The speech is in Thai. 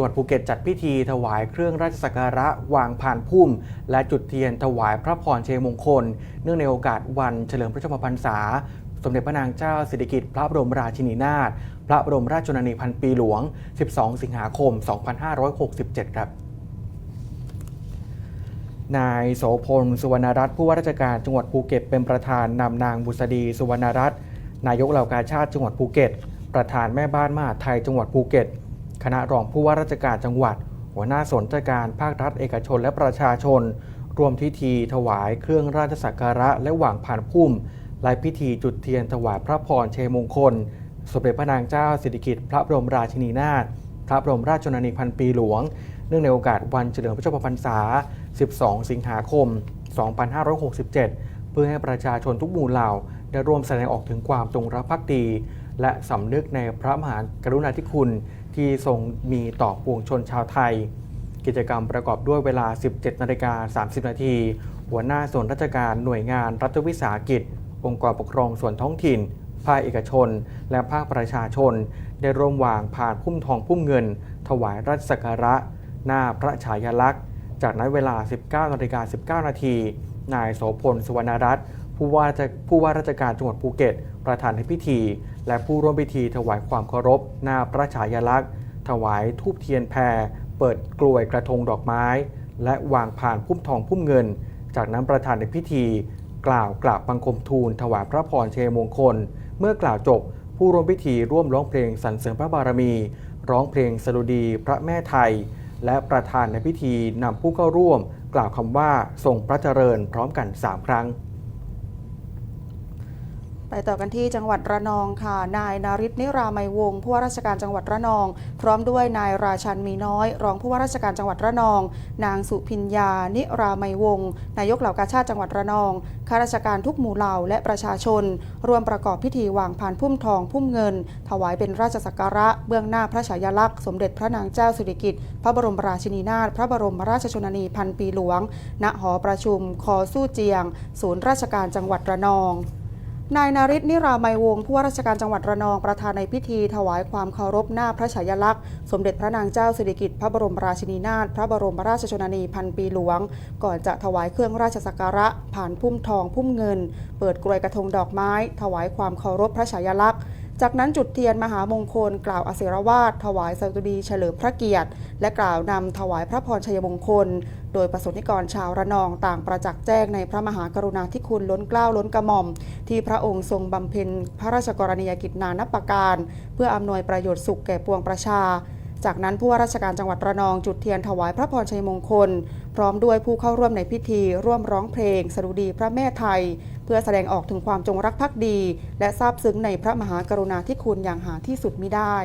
จังหวัดภูเก็ตจัดพิธีถวายเครื่องราชสักการะวางผ่านพุ่ม และจุดเทียนถวายพระพรเชยมงคล เนื่องในโอกาสวันเฉลิมพระชนมพรรษา สมเด็จพระนางเจ้าสิริกิติ์พระบรมราชินีนาถพระบรมราชชนนีพันปีหลวง 12 สิงหาคม 2567 ครับนายโสพลสุวรรณรัตน์ผู้ว่าราชการจังหวัดภูเก็ตเป็นประธานนำนางบุษดีสุวรรณรัตน์นายกเหล่ากาชาติจังหวัดภูเก็ต ประธานแม่บ้านมหาไทยจังหวัดภูเก็ต คณะรองผู้ว่าราชการจังหวัด หัวหน้าส่วนราชการภาครัฐเอกชนและประชาชน รวมพิธีถวายเครื่องราชสักการะและหว่างผ่านพุ่มและพิธีจุดเทียนถวายพระพรเชยมงคล สมเด็จพระนางเจ้าสิริกิติ์พระบรมราชินีนาถพระบรมราชชนนีพันปีหลวง เนื่องในโอกาสวันเฉลิมพระชนมพรรษา 12 สิงหาคม 2567 เพื่อให้ประชาชนทุกหมู่เหล่าได้ร่วมแสดงออกถึงความจงรักภักดี และสำนึกในพระมหากรุณาธิคุณ ที่ทรงมีต่อปวงชนชาวไทย กิจกรรมประกอบด้วยเวลา 17นาฬิกา30 นาที หัวหน้าส่วนราชการหน่วยงานรัฐวิสาหกิจ องค์กรปกครองส่วนท้องถิ่น ภาคเอกชน และภาคประชาชน ได้ร่วมวางผ่านพุ่มทองพุ่มเงิน ถวายราชสักการะ หน้าพระฉายาลักษณ์ จากนั้นเวลา 19นาฬิกา19 นาที นายโสพลสุวรรณรัตน์ผู้ว่าผู้ว่าราชการจังหวัดภูเก็ต ประธานในพิธี และผู้ร่วมพิธีถวายความเคารพ หน้าพระฉายาลักษณ์ ถวายทูบเทียนแพร เปิดกลวยกระทงดอกไม้ และวางผ่านพุ่มทองพุ่มเงิน จากนั้นประธานในพิธี กล่าวกราบบังคมทูลถวายพระพรเชยมงคล เมื่อกล่าวจบ ผู้ร่วมพิธีร่วมร้องเพลงสรรเสริญพระบารมี ร้องเพลงสดุดีพระแม่ไทย และประธานในพิธีนำผู้เข้าร่วม กล่าวคำว่าทรงพระเจริญพร้อมกัน 3 ครั้ง ไปต่อกันที่จังหวัดระนองค่ะ นายนาริศนิรามัยวงศ์ผู้ว่าราชการจังหวัดระนอง พร้อมด้วยนายราชันมีน้อย รองผู้ว่าราชการจังหวัดระนอง นางสุพิญญา นิรามัยวงศ์นายกเหล่ากาชาติจังหวัดระนองข้าราชการทุกหมู่เหล่าและประชาชน ร่วมประกอบพิธีวางพานพุ่มทองพุ่มเงิน ถวายเป็นราชสักการะ เบื้องหน้าพระฉายาลักษณ์สมเด็จพระนางเจ้าสิริกิติ์พระบรมราชินีนาถพระบรมราชชนนีพันปีหลวง ณหอประชุมคอสู้เจียง ศูนย์ราชการจังหวัดระนอง นายนาริศนิรามัยวงศ์ผู้ว่าราชการจังหวัดระนองประธานในพิธี ถวายความเคารพหน้าพระฉายาลักษณ์ สมเด็จพระนางเจ้าสิริกิติ์พระบรมราชินีนาถพระบรมราชชนนีพันปีหลวง ก่อนจะถวายเครื่องราชสักการะ ผ่านพุ่มทองพุ่มเงิน เปิดกลวยกระทงดอกไม้ ถวายความเคารพพระฉายาลักษณ์ จากนั้นจุดเทียนมหามงคลกล่าวอเสรวาทถวายสดุดีเฉลิมพระเกียรติ และกล่าวนำถวายพระพรชัยมงคล โดยประสนิกรชาวระนองต่างประจักษ์แจ้งในพระมหากรุณาธิคุณล้นเกล้าล้นกระหม่อม ที่พระองค์ทรงบำเพ็ญพระราชกรณียกิจนานับประการ เพื่ออำนวยประโยชน์สุขแก่ปวงประชาจากนั้นผู้ว่าราชการจังหวัดระนองจุดเทียนถวายพระพรชัยมงคล พร้อมด้วยผู้เข้าร่วมในพิธีร่วมร้องเพลงสดุดีพระแม่ไทย เพื่อแสดงออกถึงความจงรักภักดี และซาบซึ้งในพระมหากรุณาธิคุณอย่างหาที่สุดมิได้